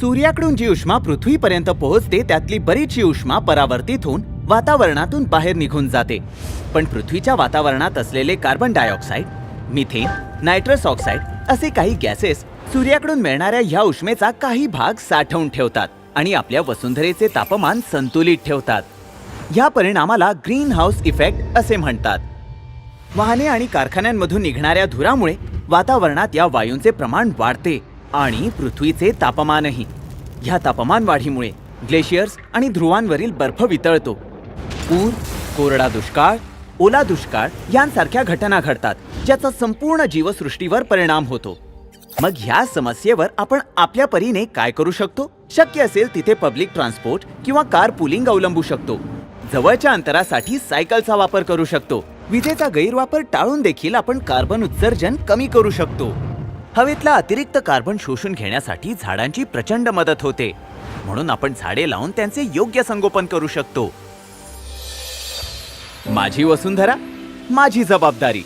सूर्याकडून जी उष्मा पृथ्वीपर्यंत पोहोचते त्यातली बरीचशी उष्मा परावर्तित होऊन वातावरणातून बाहेर निघून जाते. पण पृथ्वीच्या वातावरणात असलेले carbon dioxide methane nitrous oxide असे काही गॅसेस सूर्याकडून मिळणाऱ्या ह्या उष्मेचा काही भाग साठवून ठेवतात आणि आपल्या वसुंधरेचे तापमान संतुलित ठेवतात. ह्या परिणामाला ग्रीन हाऊस इफेक्ट असे म्हणतात. वाहने आणि कारखान्यांमधून निघणाऱ्या धुरामुळे वातावरणात या वायूंचे प्रमाण वाढते. आणि पृथ्वीचे तापमानही. ह्या तापमान वाढीमुळे ग्लेशियर्स आणि ध्रुवांवरील बर्फ वितळतो. पूर कोरडा दुष्काळ ओला दुष्काळ यांसारख्या घटना घडतात ज्याचा संपूर्ण जीवसृष्टीवर परिणाम होतो. मग ह्या समस्येवर आपण आपल्या परीने काय करू शकतो? शक्य असेल तिथे पब्लिक ट्रान्सपोर्ट किंवा कार पुलिंग अवलंबू शकतो. जवळच्या अंतरासाठी सायकलचा वापर करू शकतो. विजेचा गैरवापर टाळून देखील आपण कार्बन उत्सर्जन कमी करू शकतो. हवेतला अतिरिक्त कार्बन शोषून घेण्यासाठी झाडांची प्रचंड मदत होते. म्हणून आपण झाडे लावून त्यांचे योग्य संगोपन करू शकतो. माझी वसुंधरा माझी जबाबदारी.